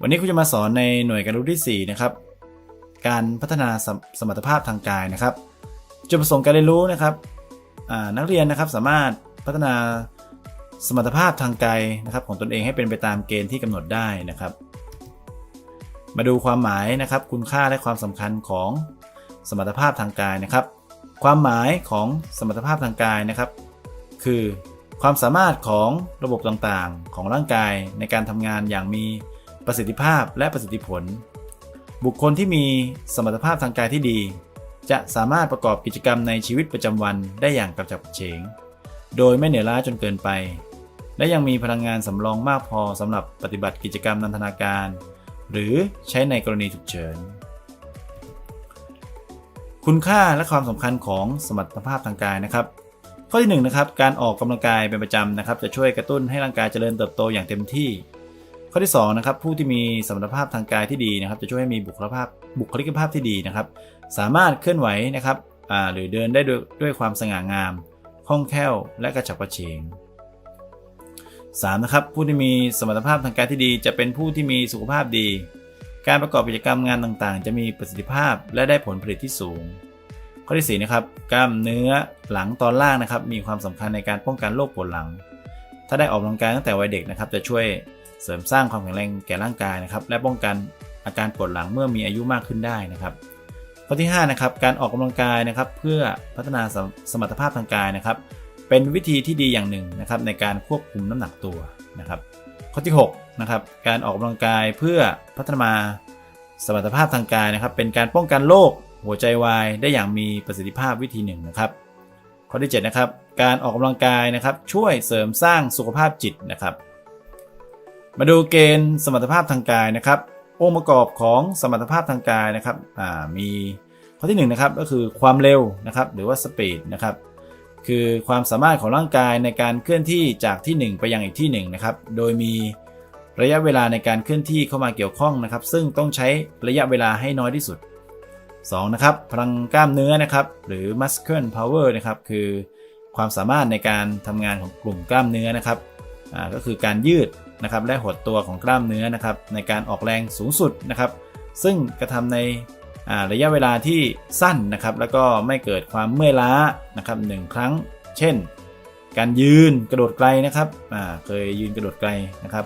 วันนี้คุณจะมาสอนในหน่วยการรู้ที่ 4 นะครับ การพัฒนาสมสมรรถภาพทางกายนะครับ จุดประสงค์การเรียนรู้นะครับนักเรียนนะครับสามารถพัฒนาสมรรถภาพทางกายนะครับ ของตนเองให้เป็นไปตามเกณฑ์ที่กำหนดได้นะครับ มาดูความหมายนะครับ คุณค่าและความสำคัญของสมรรถภาพทางกายนะครับ ความหมายของสมรรถภาพทางกายนะครับ คือความสามารถของระบบต่างๆ ของร่างกายในการทำงานอย่างมี ประสิทธิภาพและประสิทธิผล บุคคลที่มีสมรรถภาพทางกายที่ดี จะสามารถประกอบกิจกรรมในชีวิตประจำวันได้อย่างกระฉับเฉง โดยไม่เหนื่อยล้าจนเกินไป และยังมีพลังงานสำรองมากพอสำหรับปฏิบัติกิจกรรมนันทนาการ หรือใช้ในกรณีฉุกเฉิน คุณค่าและความสำคัญของสมรรถภาพทางกายนะครับข้อที่1นงนะครับการออกกำลังกายเป็นประจำนะครับ จะช่วยกระตุ้นให้ร่างกายเจริญเติบโตอย่างเต็มที่ ข้อที่2นะครับผู้ที่มีสมรรถภาพทางกายที่ดีนะครับ จะช่วยให้มีบุคลภาพบุคลิกภาพที่ดีนะครับ สามารถเคลื่อนไหวนะครับหรือเดินได้ด้วยด้วยความสง่างามคล่องแคล่วและกระฉับกระเฉง 3. นะครับผู้ที่มีสมรรถภาพทางกายที่ดี จะเป็นผู้ที่มีสุขภาพดี การประกอบกิจกรรมงานต่างๆ จะมีประสิทธิภาพและได้ผลผลิตที่สูง ข้อที่4นะครับกล้ามเนื้อหลังตอนล่างนะครับ มีความสำคัญในการป้องกันโรคปวดหลัง ถ้าได้ออกกำลังกายตั้งแต่วัยเด็กนะครับ จะช่วยเสริมสร้างความแข็งแรงแก่ร่างกายนะครับ และป้องกันอาการปวดหลังเมื่อมีอายุมากขึ้นได้นะครับ ข้อที่5นะครับการออกกำลังกายนะครับ เพื่อพัฒนาสมรรถภาพทางกายนะครับ เป็นวิธีที่ดีอย่างหนึ่งนะครับ ในการควบคุมน้ำหนักตัวนะครับ ข้อที่6นะครับการออกกำลังกายเพื่อพัฒนาสมรรถภาพทางกายนะครับ เป็นการป้องกันโรคหัวใจวายได้อย่างมีประสิทธิภาพวิธีหนึ่งนะครับ อที่7นะครับการออกกำลังกายนะครับช่วยเสริมสร้างสุขภาพจิตนะครับ มาดูเกณฑ์สมรรถภาพทางกายนะครับ องค์ประกอบของสมรรถภาพทางกายนะครับมีข้อที่1นงนะครับก็คือความเร็วนะครับหรือว่าสปีดนะครับคือความสามารถของร่างกายในการเคลื่อนที่จากที่ 1 ไปยังอีกที่1นะครับโดยมีระยะเวลาในการเคลื่อนที่เข้ามาเกี่ยวข้องนะครับ ซึ่งต้องใช้ระยะเวลาให้น้อยที่สุด 2. นะครับพลังกล้ามเนื้อนะครับหรือ muscle power นะครับคือความสามารถในการทำงานของกลุ่มกล้ามเนื้อนะครับก็คือการยืดนะครับและหดตัวของกล้ามเนื้อนะครับในการออกแรงสูงสุดนะครับ ซึ่งกระทำในระยะเวลาที่สั้นนะครับ แล้วก็ไม่เกิดความเมื่อยล้านะครับหนึ่งครั้ง เช่น การยืนกระโดดไกลนะครับเคยยืนกระโดดไกลนะครับ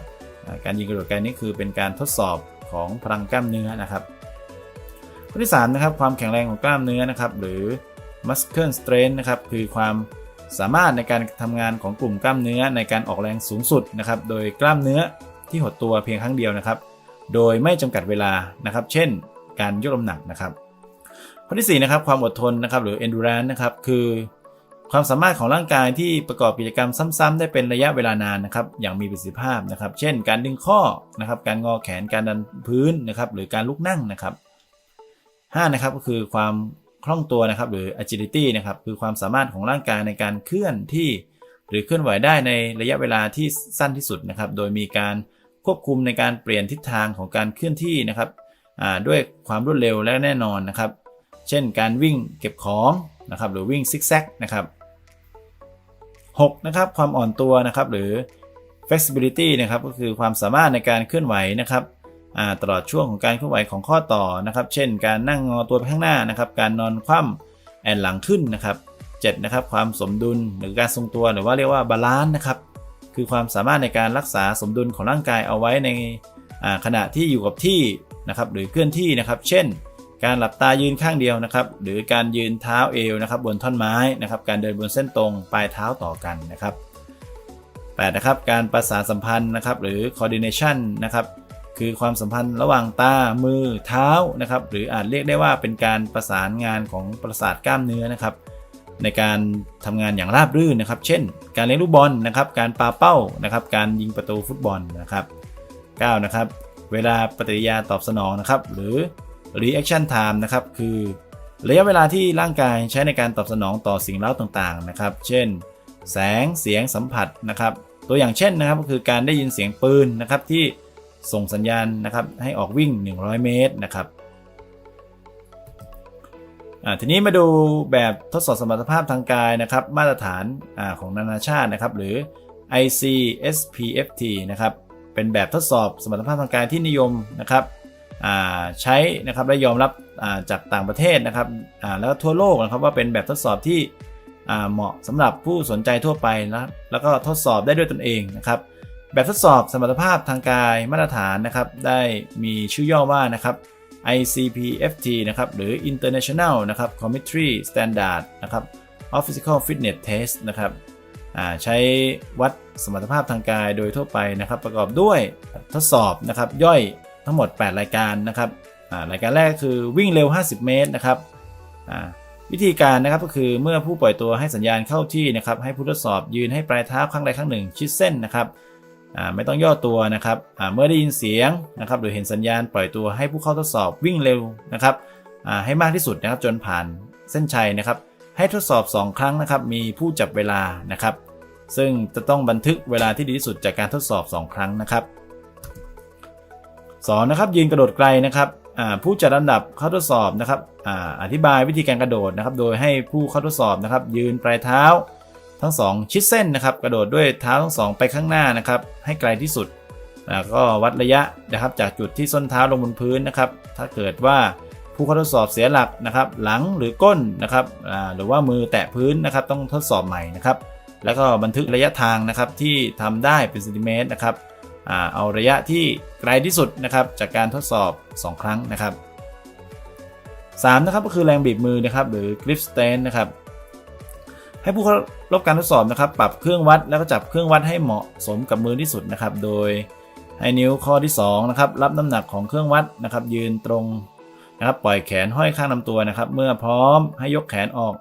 การยืนกระโดดไกลนี่คือเป็นการทดสอบของพลังกล้ามเนื้อนะครับ ข้อที่3นะครับความแข็งแรงของกล้ามเนื้อนะครับหรือ muscle strength นะครับคือความสามารถในการทำงานของกลุ่มกล้ามเนื้อในการออกแรงสูงสุดนะครับโดยกล้ามเนื้อที่หดตัวเพียงครั้งเดียวนะครับ โดยไม่จำกัดเวลานะครับ เช่น การยกน้ำหนักนะครับ ข้อที่4นะครับความอดทนนะครับหรือ endurance นะครับคือความสามารถของร่างกายที่ประกอบกิจกรรมซ้ำๆได้เป็นระยะเวลานานนะครับ อย่างมีประสิทธิภาพนะครับ เช่น การดึงข้อนะครับ การงอแขน การดันพื้นนะครับ หรือการลุกนั่งนะครับ 5นะครับก็คือความคล่องตัวนะครับหรือ agility นะครับคือความสามารถของร่างกายในการเคลื่อนที่ หรือเคลื่อนไหวได้ในระยะเวลาที่สั้นที่สุดนะครับ โดยมีการควบคุมในการเปลี่ยนทิศทางของการเคลื่อนที่นะครับด้วยความรวดเร็วและแน่นอนนะครับ เช่นการวิ่งเก็บของนะครับหรือวิ่งซิกแซกนะครับ6นะครับความอ่อนตัวนะครับหรือ flexibility นะครับก็คือความสามารถในการเคลื่อนไหวนะครับ ตลอดช่วงของการเคลื่อนไหวของข้อต่อนะครับ เช่น การนั่งงอตัวไปข้างหน้านะครับ การนอนคว่ำแอนหลังขึ้นนะครับ7นะครับความสมดุลหรือการทรงตัวหรือว่าเรียกว่าบาลานซ์นะครับ คือความสามารถในการรักษาสมดุลของร่างกายเอาไว้ในขณะที่อยู่กับที่นะครับ หรือเคลื่อนที่นะครับ เช่น การหลับตายืนข้างเดียวนะครับ หรือการยืนเท้าเอวนะครับ บนท่อนไม้นะครับ การเดินบนเส้นตรงปลายเท้าต่อกันนะครับ8นะครับการประสานสัมพันธ์นะครับ หรือ coordination นะครับ คือความสัมพันธ์ระหว่างตา มือ เท้านะครับ หรืออาจเรียกได้ว่าเป็นการประสานงานของประสาทกล้ามเนื้อนะครับ ในการทำงานอย่างราบรื่นนะครับ เช่น การเล่นลูกบอลนะครับ การปาเป้านะครับ การยิงประตูฟุตบอลนะครับ 9 นะครับ เวลาปฏิกิริยาตอบสนองนะครับ หรือ reaction time นะครับ คือระยะเวลาที่ร่างกายใช้ในการตอบสนองต่อสิ่งเร้าต่างๆนะครับ เช่น แสง เสียง สัมผัสนะครับ ตัวอย่างเช่นนะครับก็คือการได้ยินเสียงปืนนะครับที่ ส่งสัญญาณนะครับให้ออกวิ่ง 100 เมตรนะครับทีนี้มาดูแบบทดสอบสมรรถภาพทางกายนะครับ มาตรฐานอของนานาชาตินะครับ หรือ ICSPFT นะครับเป็นแบบทดสอบสมรรถภาพทางกายที่นิยมนะครับอ่าใช้นะครับและยอมรับาจากต่างประเทศนะครับอ่าแล้วก็ทั่วโลกนะครับว่าเป็นแบบทดสอบที่อ่าเหมาะสำหรับผู้สนใจทั่วไปนะแล้วก็ทดสอบได้ด้วยตนเองนะครับ แบบทดสอบสมรรถภาพทางกายมาตรฐานนะครับ ได้มีชื่อย่อว่านะครับ ICPFT นะครับ หรือ International นะครับ Commentary Standard นะครับ of Physical Fitness Test นะครับใช้วัดสมรรถภาพทางกายโดยทั่วไปนะครับ ประกอบด้วยทดสอบนะครับ ย่อยทั้งหมด 8 รายการนะครับรายการแรกคือวิ่งเร็ว 50 เมตรนะครับวิธีการนะครับก็คือเมื่อผู้ปล่อยตัวให้สัญญาณเข้าที่นะครับ ให้ผู้ทดสอบยืนให้ปลายเท้าข้างใดข้างหนึ่ง ชิดเส้นนะครับ ไม่ต้องย่อตัวนะครับเมื่อได้ยินเสียงนะครับหรือเห็นสัญญาณปล่อยตัวให้ผู้เข้าทดสอบวิ่งเร็วนะครับให้มากที่สุดนะครับจนผ่านเส้นชัยนะครับ ให้ทดสอบ 2 ครั้งนะครับมีผู้จับเวลานะครับ ซึ่งจะต้องบันทึกเวลาที่ดีที่สุดจากการทดสอบ 2 ครั้งนะครับสองนะครับยืนกระโดดไกลนะครับผู้จัดลำดับเข้าทดสอบนะครับออธิบายวิธีการกระโดดนะครับ โดยให้ผู้เข้าทดสอบนะครับ ยืนปลายเท้า ทั้งสองชิดเส้นนะครับ กระโดดด้วยเท้าทั้งสองไปข้างหน้านะครับ ให้ไกลที่สุดแล้วก็วัดระยะนะครับจากจุดที่ส้นเท้าลงบนพื้นนะครับ ถ้าเกิดว่าผู้เข้าทดสอบเสียหลักนะครับ หลังหรือก้นนะครับหรือว่ามือแตะพื้นนะครับ ต้องทดสอบใหม่นะครับ แล้วก็บันทึกระยะทางนะครับที่ทำได้เป็นเซนติเมตรนะครับอเอาระยะที่ไกลที่สุดนะครับ จากการทดสอบ 2 ครั้งนะครับ3นะครับก็คือแรงบีบมือนะครับ หรือ grip stand นะครับ ให้ผู้เข้ารับการทดสอบนะครับ ปรับเครื่องวัดแล้วก็จับเครื่องวัดให้เหมาะสมกับมือที่สุดนะครับ โดยให้นิ้วข้อที่2นะครับรับน้ำหนักของเครื่องวัดนะครับ ยืนตรงนะครับ ปล่อยแขนห้อยข้างลำตัวนะครับ เมื่อพร้อมให้ยกแขนออก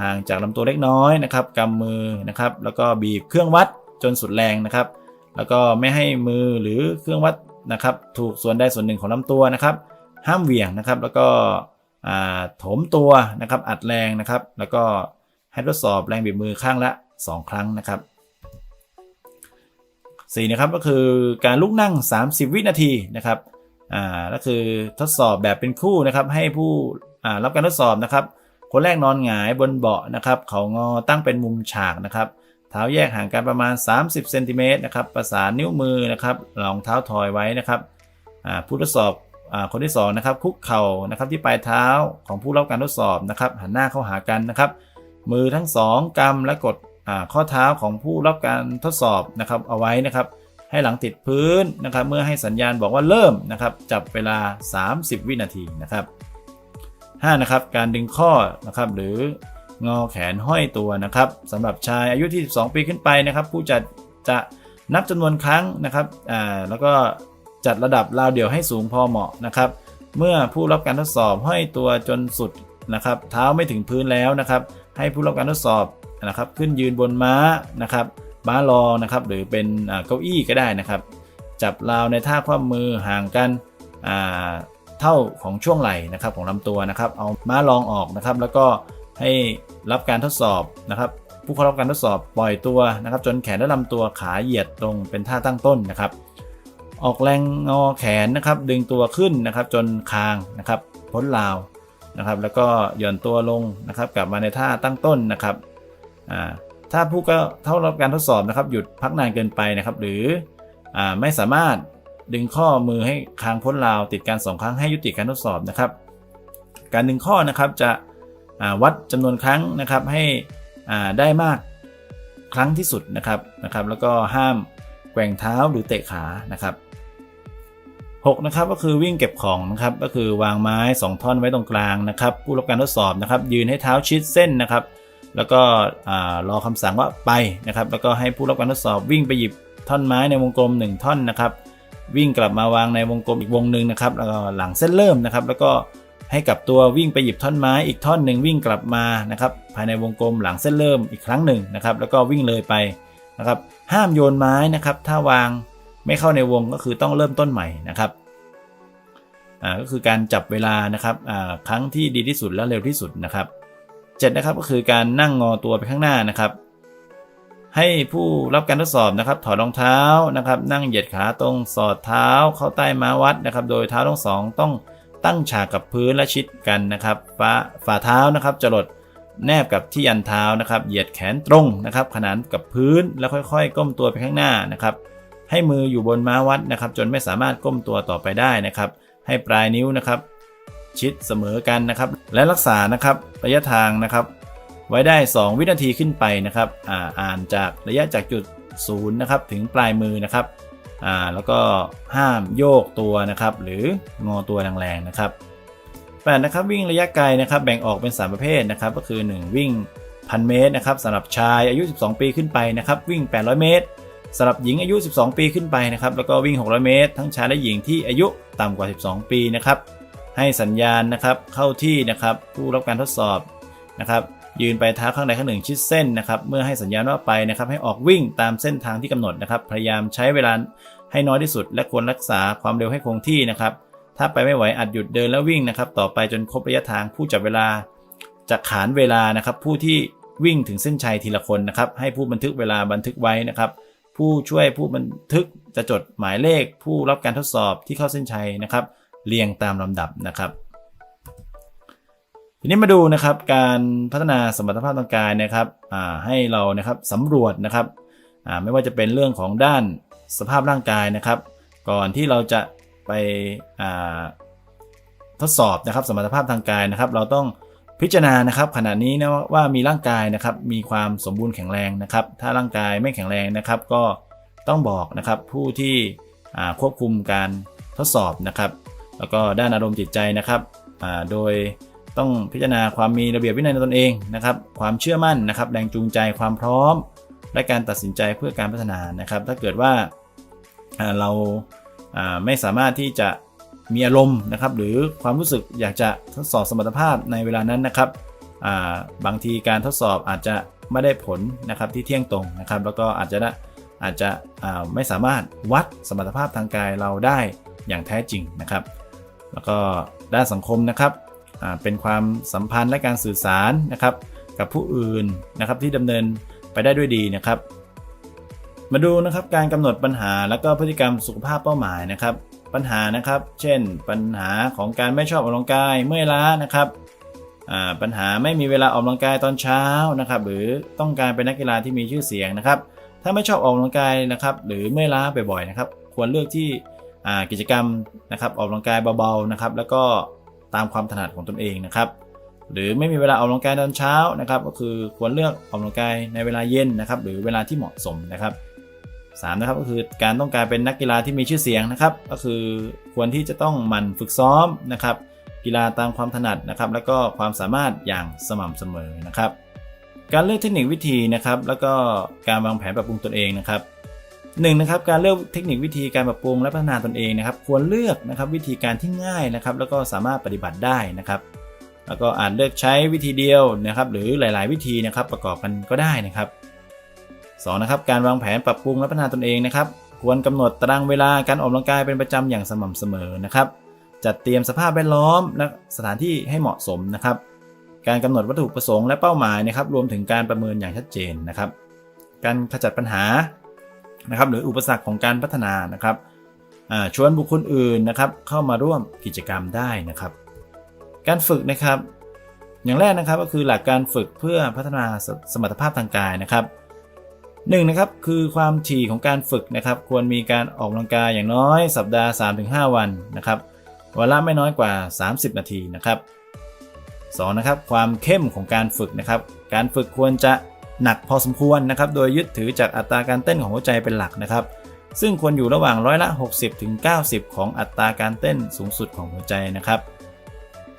ห่างจากลำตัวเล็กน้อยนะครับกำมือนะครับ แล้วก็บีบเครื่องวัดจนสุดแรงนะครับ แล้วก็ไม่ให้มือหรือเครื่องวัดนะครับ ถูกส่วนใดส่วนหนึ่งของลำตัวนะครับ ห้ามเหวี่ยงนะครับ แล้วก็อ่าโถมตัวนะครับ อัดแรงนะครับ แล้วก็ ให้ทดสอบแรงบีบมือข้างละ 2 ครั้งนะครับ4นะครับก็คือการลุกนั่ง 30 วินาทีนะครับอ่าก็คือทดสอบแบบเป็นคู่นะครับ ให้ผู้อ่ารับการทดสอบนะครับ คนแรกนอนหงายบนเบาะนะครับ เขางอตั้งเป็นมุมฉากนะครับ เท้าแยกห่างกันประมาณ 30เซนติเมตรนะครับ ประสานนิ้วมือนะครับรองเท้าถอยไว้นะครับอ่าผู้ทดสอบอ่าคนที่2นะครับคุกเข่านะครับที่ปลายเท้าของผู้รับการทดสอบนะครับ หันหน้าเข้าหากันนะครับ มือทั้งสองกำและกดข้อเท้าของผู้รับการทดสอบนะครับเอาไว้นะครับ ให้หลังติดพื้นนะครับ เมื่อให้สัญญาณบอกว่าเริ่มนะครับ จับเวลา 30 วินาทีนะครับ5นะครับการดึงข้อนะครับหรืองอแขนห้อยตัวนะครับสำหรับชายอายุที่ 12 ปีขึ้นไปนะครับ ผู้จัดจะนับจำนวนครั้งนะครับอ่าแล้วก็จัดระดับราวเดี่ยวให้สูงพอเหมาะนะครับ เมื่อผู้รับการทดสอบห้อยตัวจนสุดนะครับ เท้าไม่ถึงพื้นแล้วนะครับ ให้ผู้รับการทดสอบนะครับ ขึ้นยืนบนม้านะครับม้ารองนะครับหรือเป็นเก้าอี้ก็ได้นะครับ จับราวในท่าคว่ำมือห่างกันเท่าของช่วงไหล่นะครับของลำตัวนะครับ เอาม้ารองออกนะครับ แล้วก็ให้รับการทดสอบนะครับ ผู้เข้ารับการทดสอบปล่อยตัวนะครับ จนแขนและลำตัวขาเหยียดตรงเป็นท่าตั้งต้นนะครับ ออกแรงงอแขนนะครับ ดึงตัวขึ้นนะครับ จนคางนะครับพ้นราว นะครับ แล้วก็หย่อนตัวลงนะครับ กลับมาในท่าตั้งต้นนะครับถ้าผู้ก็เท่ารับการทดสอบนะครับ หยุดพักนานเกินไปนะครับ หรืออไม่สามารถดึงข้อมือให้คางพ้นราวติดการสองครั้งให้ยุติการทดสอบนะครับ การดึงข้อนะครับจะวัดจำนวนครั้งนะครับให้ได้มากครั้งที่สุดนะครับนะครับ แล้วก็ห้ามแกว่งเท้าหรือเตะขานะครับ 6นะครับก็คือวิ่งเก็บของนะครับก็คือวางไม้ 2 ท่อนไว้ตรงกลางนะครับผู้รับการทดสอบนะครับ ยืนให้เท้าชิดเส้นนะครับ แล้วก็รอคำสั่งว่าไปนะครับ แล้วก็ให้ผู้รับการทดสอบวิ่งไปหยิบท่อนไม้ในวงกลม 1 ท่อนนะครับ วิ่งกลับมาวางในวงกลมอีกวงหนึ่งนะครับแล้วก็หลังเส้นเริ่มนะครับ แล้วก็ให้กลับตัววิ่งไปหยิบท่อนไม้อีกท่อนหนึ่งวิ่งกลับมานะครับภายในวงกลมหลังเส้นเริ่มอีกครั้งหนึ่งนะครับ แล้วก็วิ่งเลยไปนะครับ ห้ามโยนไม้นะครับ ถ้าวาง ไม่เข้าในวงก็คือต้องเริ่มต้นใหม่นะครับอ่าก็คือการจับเวลานะครับอ่าครั้งที่ดีที่สุดและเร็วที่สุดนะครับเจ็ดนะครับก็คือการนั่งงอตัวไปข้างหน้านะครับ ให้ผู้รับการทดสอบนะครับ ถอดรองเท้านะครับ นั่งเหยียดขาตรงสอดเท้าเข้าใต้ม้าวัดนะครับ โดยเท้าทั้งสองต้องตั้งฉากกับพื้นและชิดกันนะครับฝ่าฝ่าเท้านะครับจรดแนบกับที่ยันเท้านะครับ เหยียดแขนตรงนะครับ ขนานกับพื้นแล้วค่อยๆ ก้มตัวไปข้างหน้านะครับ ให้มืออยู่บนม้าวัดนะครับ จนไม่สามารถก้มตัวต่อไปได้นะครับ ให้ปลายนิ้วนะครับ ชิดเสมอกันนะครับ และรักษานะครับระยะทางนะครับ ไว้ได้ 2 วินาทีขึ้นไปนะครับอ่าอ่านจากระยะจากจุดศูนย์นะครับถึงปลายมือนะครับอ่าแล้วก็ห้ามโยกตัวนะครับ หรืองอตัวแรงๆนะครับแปดนะครับวิ่งระยะไกลนะครับ แบ่งออกเป็น 3 ประเภทนะครับ ก็คือ 1 วิ่งพันเมตรนะครับสำหรับชายอายุ 12 ปีขึ้นไปนะครับ วิ่ง 800 เมตร สำหรับหญิงอายุ 12 ปีขึ้นไปนะครับแล้วก็วิ่ง 600 เมตร ทั้งชายและหญิงที่อายุต่ำกว่า 12 ปีนะครับให้สัญญาณนะครับเข้าที่นะครับผู้รับการทดสอบนะครับยืนไปเท้าข้างใดข้างหนึ่งชิดเส้นนะครับเมื่อให้สัญญาณว่าไปนะครับให้ออกวิ่งตามเส้นทางที่กำหนดนะครับพยายามใช้เวลาให้น้อยที่สุด และควรรักษาความเร็วให้คงที่นะครับถ้าไปไม่ไหวอาจหยุดเดินแล้ววิ่งนะครับต่อไปจนครบระยะทางผู้จับเวลาจะขานเวลานะครับผู้ที่วิ่งถึงเส้นชัยทีละคนนะครับให้ผู้บันทึกเวลาบันทึกไว้นะครับ ผู้ช่วยผู้บันทึกจะจดหมายเลขผู้รับการทดสอบที่เข้าเส้นชัยนะครับ เรียงตามลำดับนะครับ ทีนี้มาดูนะครับการพัฒนาสมรรถภาพทางกายนะครับให้เรานะครับสำรวจนะครับไม่ว่าจะเป็นเรื่องของด้านสภาพร่างกายนะครับ ก่อนที่เราจะไปทดสอบนะครับสมรรถภาพทางกายนะครับ เราต้อง พิจารณานะครับขณะนี้นะว่ามีร่างกายนะครับมีความสมบูรณ์แข็งแรงนะครับ ถ้าร่างกายไม่แข็งแรงนะครับ ก็ต้องบอกนะครับผู้ที่ควบคุมการทดสอบนะครับ แล้วก็ด้านอารมณ์จิตใจนะครับโดยต้องพิจารณาความมีระเบียบวินัยในตนเองนะครับ ความเชื่อมั่นนะครับ แรงจูงใจความพร้อม และการตัดสินใจเพื่อการพัฒนานะครับ ถ้าเกิดว่าเราไม่สามารถที่จะ มีอารมณ์นะครับหรือความรู้สึกอยากจะทดสอบสมรรถภาพในเวลานั้นนะครับาบางทีการทดสอบอาจจะไม่ได้ผลนะครับที่เที่ยงตรงนะครับ แล้วก็อาจจะอาจจะไม่สามารถวัดสมรรถภาพทางกายเราได้อย่างแท้จริงนะครับ แล้วก็ด้านสังคมนะครับเป็นความสัมพันธ์และการสื่อสารนะครับกับผู้อื่นนะครับที่ดำเนินไปได้ด้วยดีนะครับ มาดูนะครับการกำหนดปัญหาและก็พฤติกรรมสุขภาพเป้าหมายนะครับ ปัญหานะครับ เช่น ปัญหาของการไม่ชอบออกกำลังกายเมื่อยล้านะครับอ่าปัญหาไม่มีเวลาออกกำลังกายตอนเช้านะครับ หรือต้องการเป็นนักกีฬาที่มีชื่อเสียงนะครับ ถ้าไม่ชอบออกกำลังกายนะครับ หรือเมื่อยล้าบ่อยๆนะครับ ควรเลือกที่อ่ากิจกรรมนะครับ ออกกำลังกายเบาๆนะครับ แล้วก็ตามความถนัดของตนเองนะครับ หรือไม่มีเวลาออกกำลังกายตอนเช้านะครับ ก็คือควรเลือกออกกำลังกายในเวลาเย็นนะครับ หรือเวลาที่เหมาะสมนะครับ สามนะครับก็คือการต้องการเป็นนักกีฬาที่มีชื่อเสียงนะครับ ก็คือควรที่จะต้องหมั่นฝึกซ้อมนะครับ กีฬาตามความถนัดนะครับ แล้วก็ความสามารถอย่างสม่ำเสมอนะครับ การเลือกเทคนิควิธีนะครับ แล้วก็การวางแผนปรับปรุงตนเองนะครับหนึ่งนะครับการเลือกเทคนิควิธีการปรับปรุงและพัฒนาตนเองนะครับ ควรเลือกนะครับวิธีการที่ง่ายนะครับ แล้วก็สามารถปฏิบัติได้นะครับ แล้วก็อาจเลือกใช้วิธีเดียวนะครับ หรือหลาย ๆ วิธีนะครับ ประกอบกันก็ได้นะครับ สองนะครับการวางแผนปรับปรุงและพัฒนาตนเองนะครับ ควรกำหนดตารางเวลาการออกกำลังกายเป็นประจำอย่างสม่ำเสมอนะครับ จัดเตรียมสภาพแวดล้อมและสถานที่ให้เหมาะสมนะครับ การกำหนดวัตถุประสงค์และเป้าหมายนะครับ รวมถึงการประเมินอย่างชัดเจนนะครับ การขจัดปัญหานะครับ หรืออุปสรรคของการพัฒนานะครับชวนบุคคลอื่นนะครับ เข้ามาร่วมกิจกรรมได้นะครับ การฝึกนะครับ อย่างแรกนะครับก็คือหลักการฝึกเพื่อพัฒนาสมรรถภาพทางกายนะครับ หนึ่งนะครับคือความถี่ของการฝึกนะครับ ควรมีการออกกำลังกายอย่างน้อยสัปดาห์ 3-5 วันนะครับวันละไม่น้อยกว่า 30 นาทีนะครับสองนะครับความเข้มของการฝึกนะครับ การฝึกควรจะหนักพอสมควรนะครับ โดยยึดถือจากอัตราการเต้นของหัวใจเป็นหลักนะครับ ซึ่งควรอยู่ระหว่างร้อยละ 60ถึง90ของอัตราการเต้นสูงสุดของหัวใจนะครับ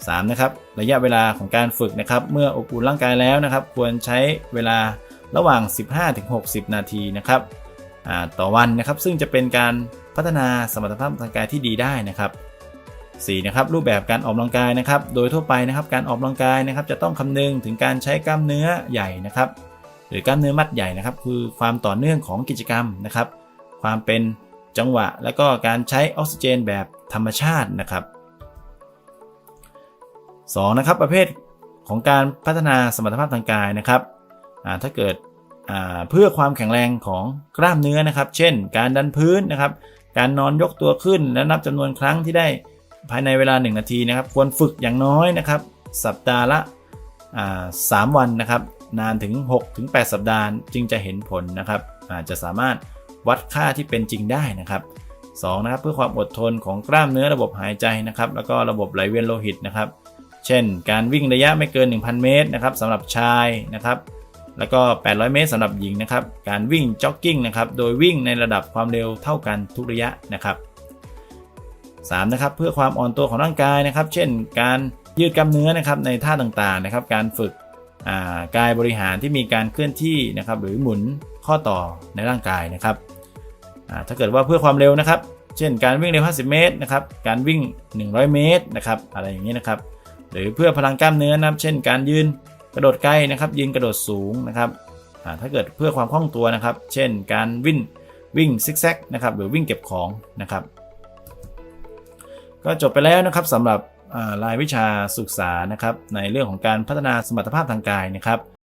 3. นะครับระยะเวลาของการฝึกนะครับ เมื่ออบอุ่นร่างกายแล้วนะครับ ควรใช้เวลา ระหว่าง 15-60 นาทีนะครับต่อวันนะครับซึ่งจะเป็นการพัฒนาสมรรถภาพทางกายที่ดีได้นะครับ 4. นะครับรูปแบบการออกกำลังกายนะครับ โดยทั่วไปนะครับการออกกำลังกายนะครับ จะต้องคำนึงถึงการใช้กล้ามเนื้อใหญ่นะครับ หรือกล้ามเนื้อมัดใหญ่นะครับ คือความต่อเนื่องของกิจกรรมนะครับ ความเป็นจังหวะ และก็การใช้ออกซิเจนแบบธรรมชาตินะครับ 2. นะครับประเภทของการพัฒนาสมรรถภาพทางกายนะครับ ถ้าเกิดเพื่อความแข็งแรงของกล้ามเนื้อนะครับ เช่น การดันพื้นนะครับ การนอนยกตัวขึ้นและนับจำนวนครั้งที่ได้ภายในเวลา 1 นาทีนะครับ ควรฝึกอย่างน้อยนะครับ สัปดาห์ละสามวันนะครับ นานถึง 6-8 สัปดาห์จึงจะเห็นผลนะครับอาจจะสามารถวัดค่าที่เป็นจริงได้นะครับสองนะครับเพื่อความอดทนของกล้ามเนื้อระบบหายใจนะครับ แล้วก็ระบบไหลเวียนโลหิตนะครับ เช่น การวิ่งระยะไม่เกิน 1,000 เมตรนะครับสำหรับชายนะครับ แล้วก็ 800 เมตรสำหรับหญิงนะครับ การวิ่งจ็อกกิ้งนะครับ โดยวิ่งในระดับความเร็วเท่ากันทุกระยะนะครับ 3. นะครับ เพื่อความอ่อนตัวของร่างกายนะครับ เช่น การยืดกล้ามเนื้อนะครับในท่าต่างๆนะครับ การฝึกกายบริหารที่มีการเคลื่อนที่นะครับ หรือหมุนข้อต่อในร่างกายนะครับ ถ้าเกิดว่าเพื่อความเร็วนะครับ เช่น การวิ่งเร็ว 50 เมตรนะครับ การวิ่ง 100 เมตรนะครับ อะไรอย่างนี้นะครับ หรือเพื่อพลังกล้ามเนื้อนะครับ เช่น การยืน กระโดดไกลนะครับยืนกระโดดสูงนะครับถ้าเกิดเพื่อความคล่องตัวนะครับ เช่น การวิ่งวิ่งซิกแซกนะครับหรือวิ่งเก็บของนะครับ ก็จบไปแล้วนะครับสำหรับรายวิชาศึกษานะครับในเรื่องของการพัฒนาสมรรถภาพทางกายนะครับ